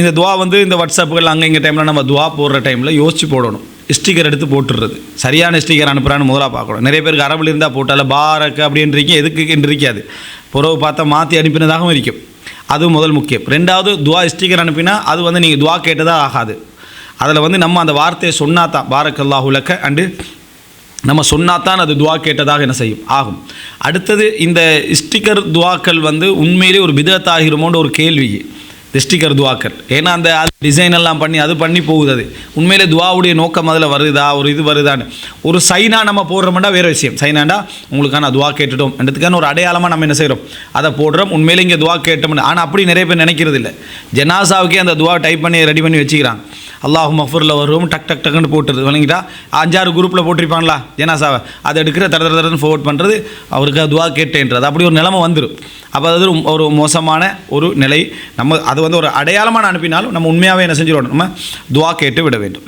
இந்த துவா வந்து இந்த வாட்ஸ்அப்புகள் அங்கே இங்கே டைமில் நம்ம துவா போடுற டைமில் யோசிச்சு போடணும். ஸ்டிக்கர் எடுத்து போட்டுடுறது சரியான ஸ்டிக்கர் அனுப்புகிறான்னு முதலாக பார்க்கணும். நிறைய பேருக்கு அரபில் இருந்தால் போட்டால பாரக்கு அப்படின்றீங்க எதுக்கு இருக்காது. புறவு பார்த்தா மாற்றி அனுப்பினதாகவும் இருக்கும். அது முதல் முக்கியம். ரெண்டாவது துவா ஸ்டிக்கர் அனுப்பினா அது வந்து நீங்கள் துவா கேட்டதாக ஆகாது. அதில் வந்து நம்ம அந்த வார்த்தையை சொன்னா தான் பாரக்கல்லாஹுலக்க அண்டு நம்ம சொன்னாதான் அது துவா கேட்டதாக என்ன செய்யும்? ஆகும். அடுத்தது இந்த ஸ்டிக்கர் துவாக்கள் வந்து உண்மையிலே ஒரு பிதத்தாகிருமோன்ற ஒரு கேள்வி. இந்த ஸ்டிக்கர் துவாக்கள். ஏன்னா அந்த டிசைன் எல்லாம் பண்ணி அது பண்ணி போகுது அது. உண்மையிலே துவாவுடைய நோக்கம் அதில் வருதா ஒரு இது வருதான்னு. ஒரு சைனா நம்ம போடுறோம்னா வேறு விஷயம். சைனாண்டா உங்களுக்கான துவா கேட்டுட்டோம். என்றதுக்கான ஒரு அடையாளமாக நம்ம என்ன செய்கிறோம் அதை போடுறோம். உண்மையிலே இங்கே துவா கேட்டோம்னு. ஆனால் அப்படி நிறைய பேர் நினைக்கிறது இல்லை. ஜனாசாவுக்கே அந்த துவா டைப் பண்ணி ரெடி பண்ணி வச்சுக்கிறாங்க. அல்லாஹ் மஃபூரில் வரும் டக் டக் டக்குன்னு போட்டுருது. வழங்கிட்டா அஞ்சாறு குரூப்பில் போட்டிருப்பாங்களா? ஜனாசாவை. அதை எடுக்கிற தர தர தரன்னு ஃபார்வர்ட் பண்ணுறது அவருக்கு துவா கேட்டேன்றது. அப்படி ஒரு நிலைமை வந்துடும் அப்போ அது ஒரு- ஒரு மோசமான ஒரு நிலை. நம்ம அது வந்து ஒரு அடையாளமான அனுப்பினாலும் நம்ம உண்மையாகவே என்ன செஞ்சிடணும்? நம்ம துவா கேட்டு விட வேண்டும்.